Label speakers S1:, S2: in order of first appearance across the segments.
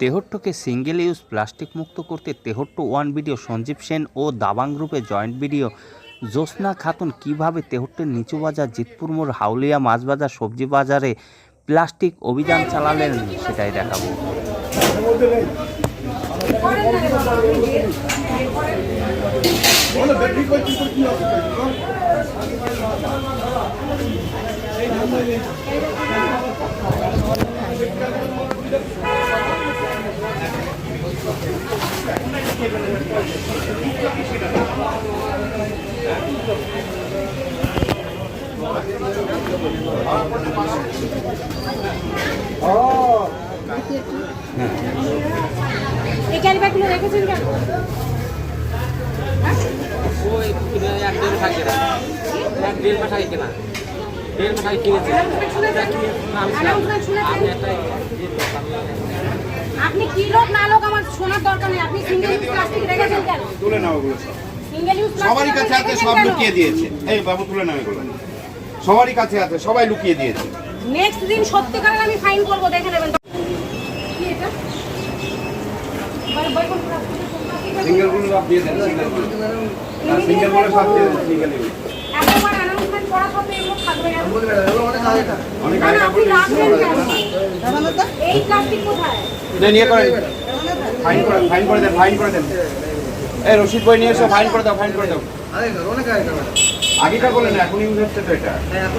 S1: তেহট্টকে single use plastic মুক্ত করতে Tehatta one video Sanjib Sen ও দাবাং গ্রুপের জয়েন্ট ভিডিও জ্যোৎস্না খাতুন কীভাবে তেহট্টের নিচু বাজার জিতপুর মোড়, হাউলিয়া মাছ বাজার সবজি বাজারে প্লাস্টিক অভিযান চালালেন সেটাই দেখাবো।
S2: এই ক্যারি রেখেছেন কেন?
S3: ওই কিনে এক দেড় থাকে না? এক দেড় মাস আগে কেনা দেড় মাস আগে কিনেছি। আমি একটা ইয়ে।
S2: আপনি কি লোক না লোক আমার শোনার দরকার নেই। আপনি সিঙ্গেল ইউজ প্লাস্টিক রেখেছেন কেন?
S4: তুলে নাও ওগুলো সব।
S2: সিঙ্গেল ইউজ
S4: সবারই কাছে আছে সব লুকিয়ে দিয়েছে। এই বাবু তুলে নাও এগুলো। সবারই কাছে আছে সবাই লুকিয়ে দিয়েছে।
S2: নেক্সট দিন সত্যিকারের আমি ফাইন করব দেখে নেবেন। কি এটা?
S4: সিঙ্গেলগুলো সব দিয়ে দেন না সিঙ্গেলগুলো সব দিয়ে দেন সিঙ্গেল
S2: এতবার announcement করা সত্ত্বেও এগুলো থাকবে না।
S4: অনেক আগে
S2: না, আপনি
S4: কাপড়
S2: রাখবেন কেন? এই প্লাস্টিক কোথায়?
S4: নিয়ে করে ফাইন করে ফাইন করে দেন ফাইন করে দেন। এই রশিদ বই নিয়ে এসো ফাইন করে দাও ফাইন করে দাও। আগেকার বলে না এখন ইউজ হচ্ছে তো এটা।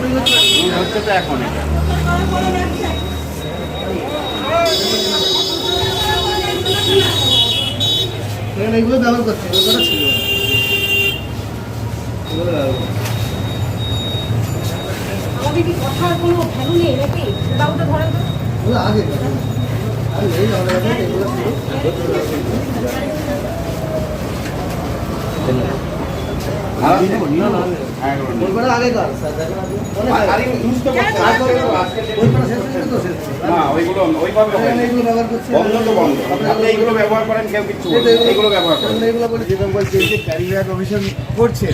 S4: ইউজ হচ্ছে। তো এখন এটা।
S5: এগুলো ব্যবহার করছে এগুলো ছিল? এগুলো ব্যবহার
S2: আমাদের কি কথার কোনো ভ্যালু নেই নাকি? বাবুটা ধরেন তো।
S5: কাছে এগুলো
S4: হ্যাঁ হ্যাঁ
S5: ব্যবহার
S4: ব্যবহার ব্যবহার
S5: এগুলো যে ক্যারি ব্যাগ অভিযান করছে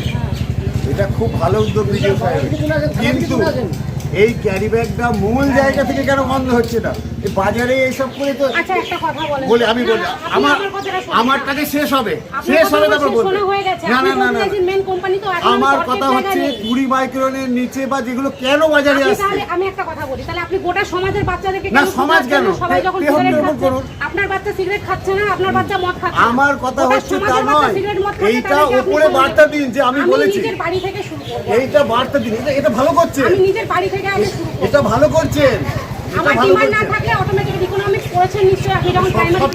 S5: এটা খুব ভালো উদ্যোগ কিন্তু এই ক্যারি ব্যাগটা মূল জায়গা থেকে কেন বন্ধ হচ্ছে না? এই বাজারে এইসব করে তো
S2: আচ্ছা একটা কথা বলেন।
S5: বলে আমি বলি আমার আমারটাকে শেষ হবে। শেষ হবে তারপর বলব। না না না
S2: বলতে
S5: না
S2: চাইছেন main তো
S5: আমার কথা হচ্ছে
S2: নেই।
S5: কুড়ি মাইক্রনের নিচে বা যেগুলো কেন বাজারে আসছে?
S2: তাহলে আমি একটা কথা বলি। তাহলে আপনি গোটা সমাজের বাচ্চাদেরকে
S5: না, সমাজ কেন?
S2: সবাই যখন সিগারেট। আপনার বাচ্চা সিগারেট খাচ্ছে না আপনার বাচ্চা মদ খাচ্ছে
S5: আমার কথা হচ্ছে তা নয়। এইটা ওপরে বার্তা দিন যে আমি বলেছি।
S2: নিজের বাড়ি থেকে শুরু করব।
S5: এইটা বার্তা দিন। এটা ভালো করছেন
S2: আমি নিজের বাড়ি থেকে
S5: এটা ভালো করছেন।
S2: আমার ডিমান্ড না থাকলে অটোমেটিক ইকোনমিক্স পড়েছেন নিশ্চয়ই আপনি যখন প্রাইমারি
S5: সব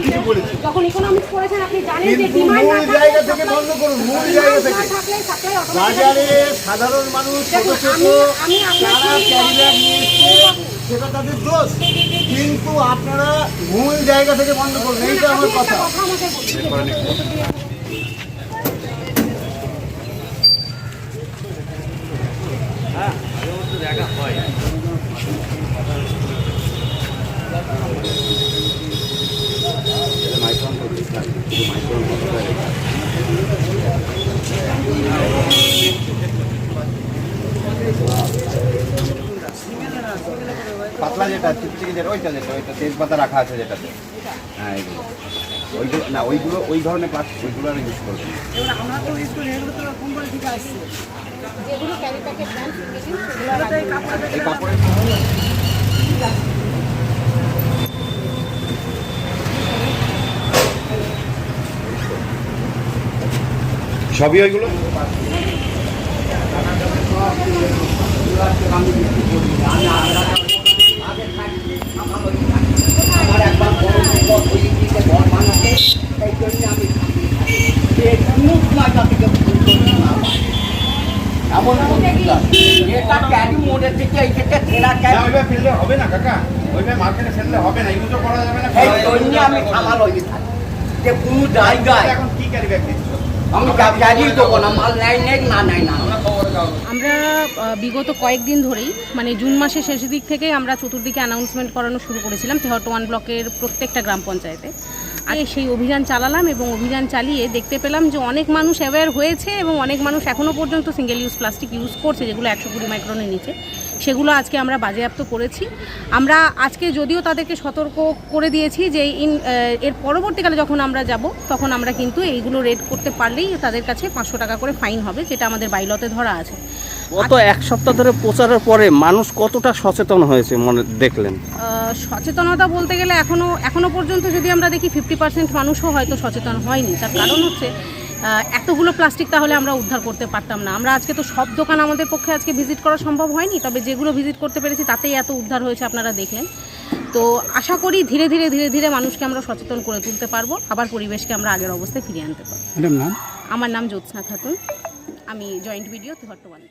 S2: যখন ইকোনমিক্স পড়েছেন আপনি জানেন যে
S5: কিন্তু
S2: ডিমান্ড না
S5: জায়গা থেকে বন্ধ করুন, মূল জায়গা থেকে। বাজারে সাধারণ মানুষ ছোট ছোট
S2: আমি- আপনার
S5: নিয়ে সেটা তাদের দোষ। কিন্তু আপনারা মূল জায়গা থেকে বন্ধ করুন এইটা আমার কথা।
S4: পাতলা যেটা চিকচিকি যেটা ওইটা যেটা ওইটা তেজপাতা রাখা আছে যেটাতে। হ্যাঁ এগুলো ওইগুলো না ওইগুলো ওই ধরনের প্লাস্টিক ওইগুলো আর ইউজ। এই কাপড়ের সবই ওইগুলো?
S3: এটা মোড়ের থেকে এই ঠেলা
S4: না ওইভাবে ফেললে হবে না কাকা। ওইভাবে মার্কেটে ফেললে হবে না ইউজও করা যাবে না
S3: এই জন্য আমি হয়ে থাকি। যে কোনো জায়গায়
S4: এখন কি ক্যারি ব্যাগ দিচ্ছ?
S2: আমরা বিগত কয়েকদিন ধরেই মানে জুন মাসের শেষের দিক থেকে আমরা চতুর্দিকে অ্যানাউন্সমেন্ট করানো শুরু করেছিলাম তেহট্ট ওয়ান ব্লকের প্রত্যেকটা গ্রাম পঞ্চায়েতে। আগে সেই অভিযান চালালাম এবং অভিযান চালিয়ে দেখতে পেলাম যে অনেক মানুষ অ্যাওয়্যার হয়েছে এবং অনেক মানুষ এখনও পর্যন্ত সিঙ্গেল ইউজ প্লাস্টিক ইউজ করছে, যেগুলো একশো কুড়ি মাইক্রনের নিচে। সেগুলো আজকে আমরা বাজেয়াপ্ত করেছি। আমরা আজকে যদিও তাদেরকে সতর্ক করে দিয়েছি যে ইন এর পরবর্তীকালে যখন আমরা যাব, তখন আমরা কিন্তু এইগুলো রেড করতে পারলেই তাদের কাছে পাঁচশো টাকা করে ফাইন হবে, যেটা আমাদের বাইলতে ধরা আছে।
S6: গত এক সপ্তাহ ধরে প্রচারের পরে মানুষ কতটা সচেতন হয়েছে মনে দেখলেন?
S2: সচেতনতা বলতে গেলে এখনও এখনও পর্যন্ত যদি আমরা দেখি ফিফটি পার্সেন্ট মানুষও হয়তো সচেতন হয়নি। তার কারণ হচ্ছে এতগুলো প্লাস্টিক তাহলে আমরা উদ্ধার করতে পারতাম না। আমরা আজকে তো সব দোকান আমাদের পক্ষে আজকে ভিজিট করা সম্ভব হয়নি তবে যেগুলো ভিজিট করতে পেরেছি তাতেই এত উদ্ধার হয়েছে আপনারা দেখলেন। তো আশা করি ধীরে ধীরে ধীরে ধীরে মানুষকে আমরা সচেতন করে তুলতে পারব আবার পরিবেশকে আমরা আগের অবস্থায় ফিরিয়ে আনতে পারব। আমার নাম জ্যোৎস্না খাতুন। আমি জয়েন্ট ভিডিও তেহট্টবান